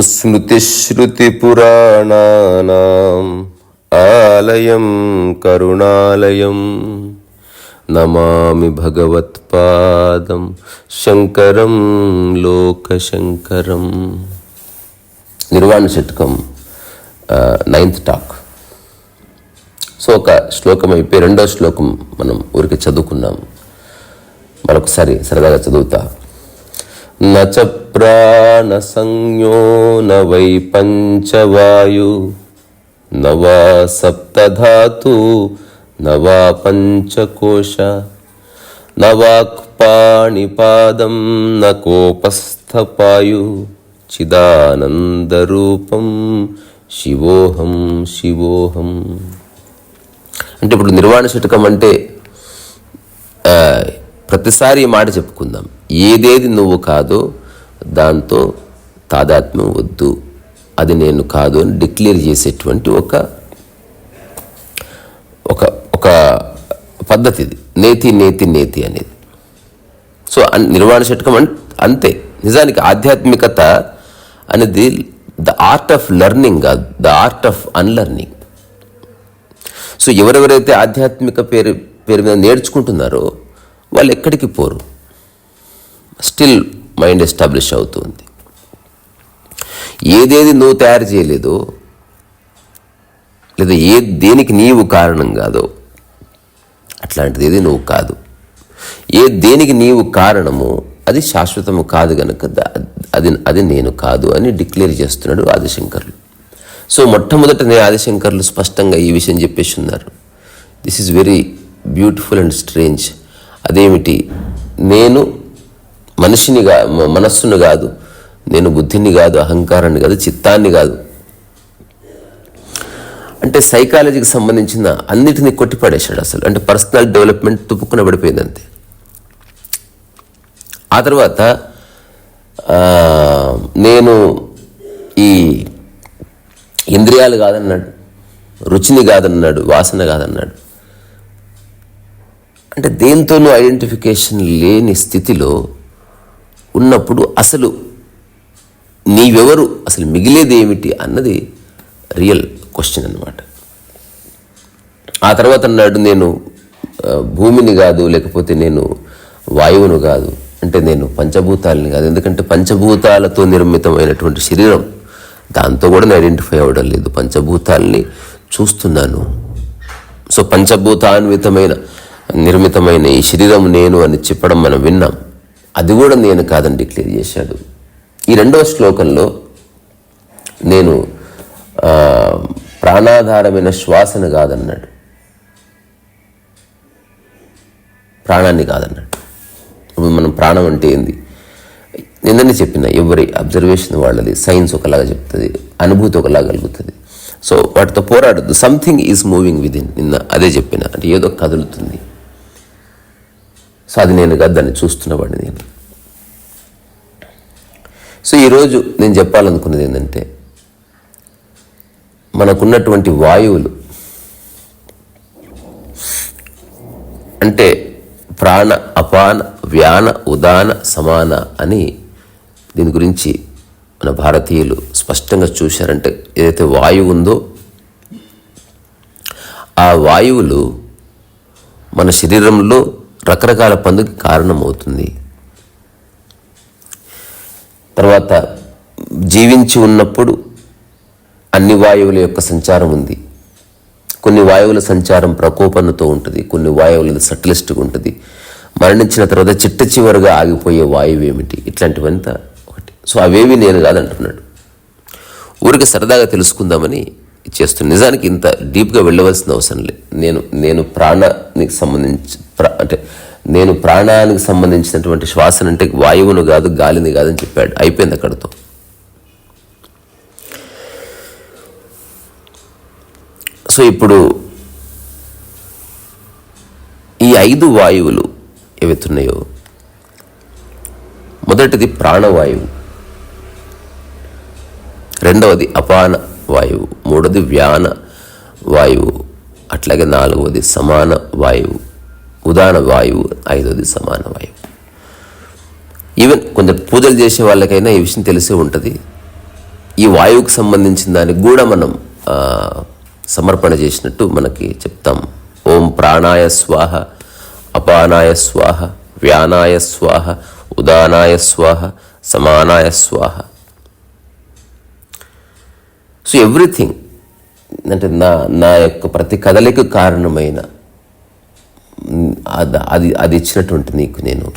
స్మృతిశ్రుతిపురాణానాం ఆలయం కరుణాలయం. నమామి భగవత్పాదం శంకరం లోకశంకరం. నిర్వాణ శతకం ninth talk so ఒక శ్లోకం అయిపోయి రెండో శ్లోకం మనం ఊరికి చదువుకున్నాం. మరొకసారి సరదాగా చదువుతా. నచ ప్రాణసంజ్ఞో న వై పంచవాయు నవా వా సప్తధాతు నవా పంచకోశ న వాక్పాణిపాదం న కోపస్థపాయు చిదానందరూపం శివోహం శివోహం. అంటే ఇప్పుడు నిర్వాణ శతకం అంటే ప్రతిసారి ఈ మాట చెప్పుకుందాం. ఏదేది నువ్వు కాదో దాంతో తాదాత్మ్యం వద్దు. అది నేను కాదు అని డిక్లేర్ చేసేటువంటి ఒక ఒక ఒక పద్ధతి ఇది. నేతి నేతి నేతి అనేది. సో అన్- నిర్వాణ శతకం అన్ అంతే. నిజానికి ఆధ్యాత్మికత అనేది ద ఆర్ట్ ఆఫ్ లెర్నింగ్ కాదు the art of unlearning. So ఎవరెవరైతే ఆధ్యాత్మిక పేరు పేరు మీద నేర్చుకుంటున్నారో వాళ్ళు ఎక్కడికి పోరు. స్టిల్ మైండ్ ఎస్టాబ్లిష్ అవుతుంది. ఏదేది నువ్వు తయారు చేయలేదో లేదా ఏ దేనికి నీవు కారణం కాదో అట్లాంటిది ఏది నువ్వు కాదు. ఏ దేనికి నీవు కారణమో అది శాశ్వతము కాదు గనుక అది అది నేను కాదు అని డిక్లేర్ చేస్తున్నాడు ఆదిశంకర్లు. సో మొట్టమొదటనే ఆదిశంకర్లు స్పష్టంగా ఈ విషయం చెప్పేసి ఉన్నారు this is very beautiful and strange అదేమిటి? నేను మనిషిని కా మనస్సును కాదు నేను బుద్ధిని కాదు అహంకారాన్ని కాదు చిత్తాన్ని కాదు. అంటే సైకాలజీకి సంబంధించిన అన్నిటినీ కొట్టిపడేశాడు అసలు. అంటే పర్సనల్ డెవలప్మెంట్ తుప్పుకున పడిపోయింది అంతే. ఆ తర్వాత నేను ఈ ఇంద్రియాలు కాదన్నాడు రుచిని కాదన్నాడు వాసన కాదన్నాడు. అంటే దేంతోనూ ఐడెంటిఫికేషన్ లేని స్థితిలో ఉన్నప్పుడు అసలు నీవెవరు అసలు మిగిలేది ఏమిటి అన్నది రియల్ క్వశ్చన్ అన్నమాట. ఆ తర్వాత అన్నాడు నేను భూమిని కాదు లేకపోతే నేను వాయువును కాదు అంటే నేను పంచభూతాలని కాదు. ఎందుకంటే పంచభూతాలతో నిర్మితమైనటువంటి శరీరం దాంతో కూడా నేను ఐడెంటిఫై అవ్వడం లేదు. పంచభూతాల్ని చూస్తున్నాను. సో పంచభూతాన్వితమైన నిర్మితమైన ఈ శరీరం నేను అని చెప్పడం మనం విన్నాం. అది కూడా నేను కాదని డిక్లేర్ చేశాడు. ఈ రెండవ శ్లోకంలో నేను ప్రాణాధారమైన శ్వాసను కాదన్నాడు. ప్రాణాన్ని కాదన్నాడు. ఇప్పుడు మనం ప్రాణం అంటే ఏంది? నిన్ననే చెప్పిన ఎవరి అబ్జర్వేషన్ వాళ్ళది సైన్స్ ఒకలాగా చెప్తుంది అనుభూతి ఒకలాగా కలుగుతుంది. సో వాటితో పోరాడద్దు. Something is moving within నిన్న అదే చెప్పిన. అంటే ఏదో కదులుతుంది. సో అది నేను కాదు దాన్ని చూస్తున్నవాడిని నేను. సో ఈరోజు నేను చెప్పాలనుకున్నది ఏంటంటే మనకున్నటువంటి వాయువులు అంటే ప్రాణ అపాన వ్యాన ఉదాన సమాన అని దీని గురించి మన భారతీయులు స్పష్టంగా చూశారంటే ఏదైతే వాయువు ఉందో ఆ వాయువులు మన శరీరంలో రకరకాల పనులకు కారణమవుతుంది. తర్వాత జీవించి ఉన్నప్పుడు అన్ని వాయువుల యొక్క సంచారం ఉంది. కొన్ని వాయువుల సంచారం ప్రకోపనతో ఉంటుంది కొన్ని వాయువులది సటిలిస్ట్గా ఉంటుంది. మరణించిన తర్వాత చిట్ట చివరిగా ఆగిపోయే వాయువు ఏమిటి? ఇట్లాంటివంతా సో అవేవి నేను కాదంటున్నాడు. ఊరికి సరదాగా తెలుసుకుందామని చేస్తుంది నిజానికి ఇంత డీప్గా వెళ్ళవలసిన అవసరం లేదు నేను నేను ప్రాణానికి సంబంధించి అంటే నేను ప్రాణానికి సంబంధించినటువంటి శ్వాసన అంటే వాయువును కాదు గాలిని కాదని చెప్పాడు. అయిపోయింది అక్కడితో. సో ఇప్పుడు ఈ ఐదు వాయువులు ఏవైతున్నాయో? మొదటిది ప్రాణవాయువు. రెండవది అపాన వాయువు మూడవది వ్యాన వాయువు అట్లాగే నాలుగవది సమాన వాయువు ఉదాన వాయువు ఐదవది సమాన వాయువు. ఈవెన్ కొంచెం పూజలు చేసే వాళ్ళకైనా ఈ విషయం తెలిసే ఉంటుంది. ఈ వాయువుకి సంబంధించిన దానికి కూడా మనం సమర్పణ చేసినట్టు మనకి చెప్తాం. ఓం ప్రాణాయ స్వాహ అపానాయ స్వాహ వ్యానాయ స్వాహ ఉదానాయ స్వాహ సమానాయ స్వాహ. సో ఎవ్రీథింగ్ అంటే నా నా యొక్క ప్రతి కదలికి కారణమైన అది అది ఇచ్చినటువంటి నీకు నేను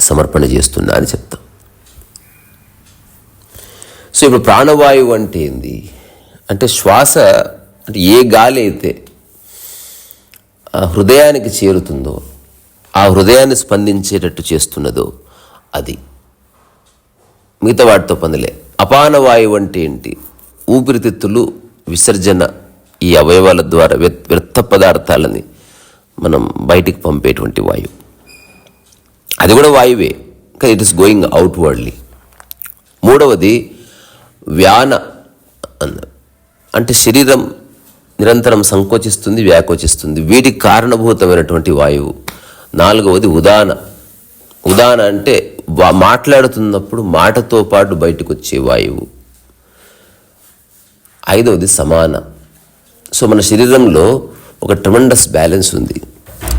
సమర్పణ చేస్తున్నా అని చెప్తా. సో ఇప్పుడు ప్రాణవాయువు అంటే ఏంది? అంటే శ్వాస అంటే ఏ గాలి అయితే ఆ హృదయానికి చేరుతుందో ఆ హృదయాన్ని స్పందించేటట్టు చేస్తున్నదో అది. మిగతా వాటితో పనులే. అపాన వాయువు అంటే ఏంటి? ఊపిరితిత్తులు విసర్జన ఈ అవయవాల ద్వారా వ్యర్థ వ్యర్థ పదార్థాలని మనం బయటికి పంపేటువంటి వాయువు. అది కూడా వాయువే కానీ ఇట్ ఇస్ గోయింగ్ అవుట్వర్డ్లీ మూడవది వ్యాన అంటే శరీరం నిరంతరం సంకోచిస్తుంది వ్యాకోచిస్తుంది. వీటికి కారణభూతమైనటువంటి వాయువు. నాలుగవది ఉదాన. ఉదాహరణ అంటే మాట్లాడుతున్నప్పుడు మాటతో పాటు బయటకు వచ్చే వాయువు. ఐదవది సమాన. సో మన శరీరంలో ఒక ట్రమండస్ బ్యాలెన్స్ ఉంది.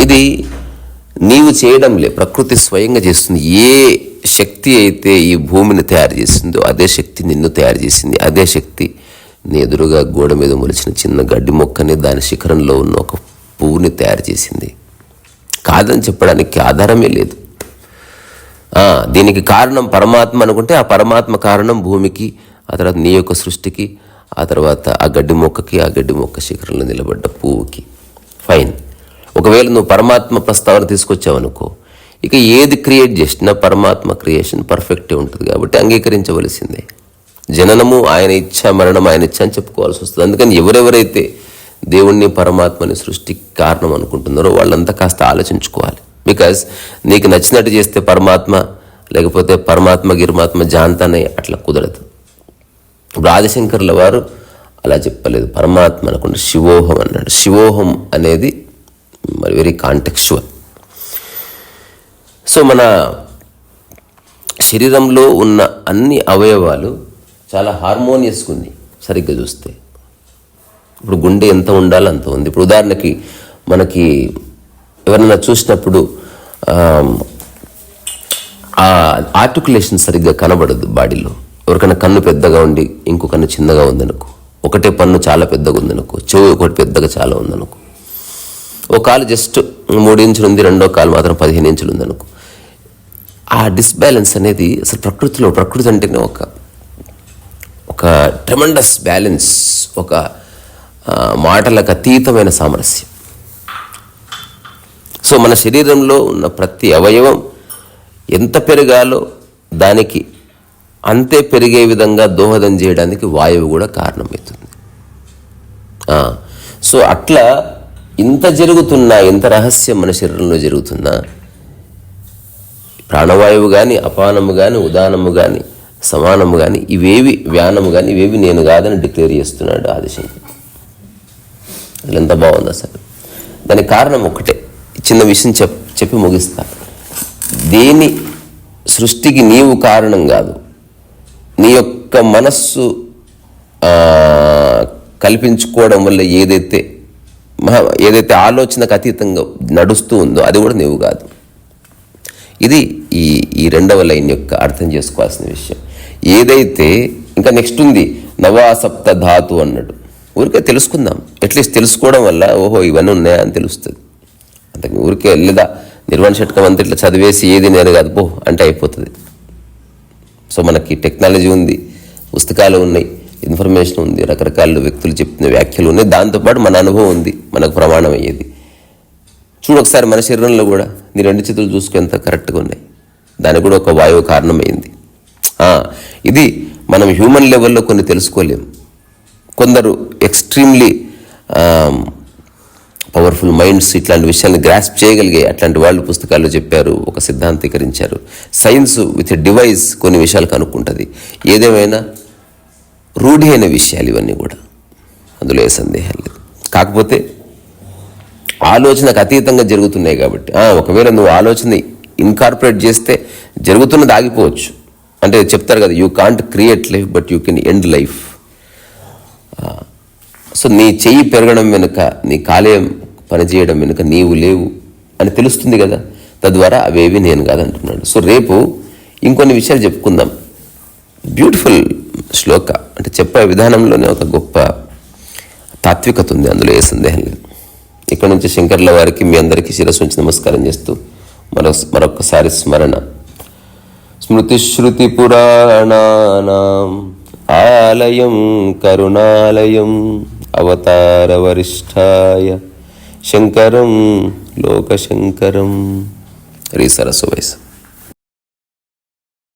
ఇది నీవు చేయడంలే ప్రకృతి స్వయంగా చేస్తుంది. ఏ శక్తి అయితే ఈ భూమిని తయారు చేసిందో అదే శక్తి నిన్ను తయారు చేసింది. అదే శక్తి నీ ఎదురుగా గోడ మీద మొలిచిన చిన్న గడ్డి మొక్కని దాని శిఖరంలో ఉన్న ఒక పువ్వుని తయారు చేసింది. కాదని చెప్పడానికి ఆధారమే లేదు. దీనికి కారణం పరమాత్మ అనుకుంటే ఆ పరమాత్మ కారణం భూమికి ఆ తర్వాత నీ యొక్క సృష్టికి ఆ తర్వాత ఆ గడ్డి మొక్కకి ఆ గడ్డి మొక్క శిఖరంలో నిలబడ్డ పువ్వుకి. ఫైన్ ఒకవేళ నువ్వు పరమాత్మ ప్రస్తావన తీసుకొచ్చావు అనుకో ఇక ఏది క్రియేట్ చేసినా పరమాత్మ క్రియేషన్ పర్ఫెక్టే ఉంటుంది కాబట్టి అంగీకరించవలసిందే. జననము ఆయన ఇచ్చ మరణం ఆయన ఇచ్చ అని చెప్పుకోవాల్సి వస్తుంది. అందుకని ఎవరెవరైతే దేవుణ్ణి పరమాత్మని సృష్టికి కారణం అనుకుంటున్నారో వాళ్ళంతా కాస్త ఆలోచించుకోవాలి. బికాజ్ నీకు నచ్చినట్టు చేస్తే పరమాత్మ లేకపోతే పరమాత్మ గిరిమాత్మ జాంతానే అట్లా కుదరదు. ఇప్పుడు ఆదిశంకర్ల వారు అలా చెప్పలేదు. పరమాత్మ అనకుండా శివోహం అన్నాడు. శివోహం అనేది మరి వెరీ కాంటెక్చువల్ సో మన శరీరంలో ఉన్న అన్ని అవయవాలు చాలా హార్మోనియస్గా ఉంది సరిగ్గా చూస్తే. ఇప్పుడు గుండె ఎంత ఉండాలో అంత ఉంది. ఇప్పుడు ఉదాహరణకి మనకి ఎవరైనా చూసినప్పుడు ఆ ఆర్టికులేషన్ సరిగ్గా కనబడదు బాడీలో. ఎవరికైనా కన్ను పెద్దగా ఉండి ఇంకో కన్ను చిన్నగా ఉందనుకో. ఒకటే పన్ను చాలా పెద్దగా ఉందనుకో. చెవు ఒకటి పెద్దగా చాలా ఉందనుకో. ఒక కాలు జస్ట్ మూడు ఇంచులు ఉంది రెండో కాలు మాత్రం పదిహేను ఇంచులు ఉందనుకో. ఆ డిస్బ్యాలెన్స్ అనేది అసలు ప్రకృతిలో ప్రకృతి అంటేనే ఒక ఒక ట్రెమండస్ బ్యాలెన్స్ ఒక మాటలకు అతీతమైన సామరస్యం. సో మన శరీరంలో ఉన్న ప్రతి అవయవం ఎంత పెరగాలో దానికి అంతే పెరిగే విధంగా దోహదం చేయడానికి వాయువు కూడా కారణమవుతుంది. సో అట్లా ఇంత జరుగుతున్నా ఇంత రహస్యం మన శరీరంలో జరుగుతున్నా ప్రాణవాయువు కానీ అపానము కానీ ఉదానము కానీ సమానము కానీ ఇవేవి వ్యానము కానీ ఇవేవి నేను కాదని డిక్లేర్ చేస్తున్నాడు ఆదిశంకర్. ఎంత బాగుంది అసలు. దానికి కారణం ఒకటే చిన్న విషయం చెప్ చెప్పి ముగిస్తా. దేని సృష్టికి నీవు కారణం కాదు. నీ యొక్క మనస్సు కల్పించుకోవడం వల్ల ఏదైతే మహా ఏదైతే ఆలోచనకు అతీతంగా నడుస్తూ ఉందో అది కూడా నీవు కాదు. ఇది ఈ ఈ రెండవ లైన్ యొక్క అర్థం చేసుకోవాల్సిన విషయం. ఏదైతే ఇంకా నెక్స్ట్ ఉంది నవాసప్త ధాతు అన్నాడు. ఊరికే తెలుసుకుందాం. అట్లీస్ట్ తెలుసుకోవడం వల్ల ఓహో ఇవన్నీ ఉన్నాయా అని తెలుస్తుంది. అంతే ఊరికే లేదా నిర్వహణ షట్కం అంతా ఇట్లా చదివేసి ఏది నేను కాదు. పో అంటే అయిపోతుంది. సో మనకి టెక్నాలజీ ఉంది పుస్తకాలు ఉన్నాయి ఇన్ఫర్మేషన్ ఉంది రకరకాల వ్యక్తులు చెప్పిన వ్యాఖ్యలు ఉన్నాయి. దాంతోపాటు మన అనుభవం ఉంది మనకు ప్రమాణం అయ్యేది. చూడు ఒకసారి మన శరీరంలో కూడా నీ రెండు చేతులు చూసుకునేంత కరెక్ట్గా ఉన్నాయి. దానికి కూడా ఒక వాయువు కారణమైంది. ఇది మనం హ్యూమన్ లెవెల్లో కొన్ని తెలుసుకోలేము కొందరు ఎక్స్ట్రీమ్లీ పవర్ఫుల్ మైండ్స్ ఇట్లాంటి విషయాన్ని గ్రాస్ప్ చేయగలిగే అట్లాంటి వాళ్ళు పుస్తకాల్లో చెప్పారు ఒక సిద్ధాంతీకరించారు. సైన్స్ విత్ డివైస్ కొన్ని విషయాలు కనుక్కుంటుంది. ఏదేమైనా రూఢి అయిన విషయాలు ఇవన్నీ కూడా. అందులో ఏ సందేహం లేదు. కాకపోతే ఆలోచనకు అతీతంగా జరుగుతున్నాయి కాబట్టి. ఒకవేళ నువ్వు ఆలోచన ఇన్కార్పొరేట్ చేస్తే జరుగుతున్నది ఆగిపోవచ్చు. అంటే చెప్తారు కదా you can't create life but you can end life so నీ చెయ్యి పెరగడం వెనుక నీ కాలేయం పనిచేయడం వెనుక నీవు లేవు అని తెలుస్తుంది కదా. తద్వారా అవేవి నేను కాదంటున్నాడు. సో రేపు ఇంకొన్ని విషయాలు చెప్పుకుందాం. బ్యూటిఫుల్ శ్లోక. అంటే చెప్పే విధానంలోనే ఒక గొప్ప తాత్వికత ఉంది. అందులో ఏ సందేహం లేదు. ఇక్కడ నుంచి శంకర్ల వారికి మీ అందరికీ శిరస్సు ఉంచి నమస్కారం చేస్తూ మరో మరొకసారి స్మరణ. స్మృతిశ్రుతిపురాణానాం ఆలయం కరుణాలయం. అవతారవరిష్టాయ శంకరం లోకశంకరం హరి సరస్సు వయసు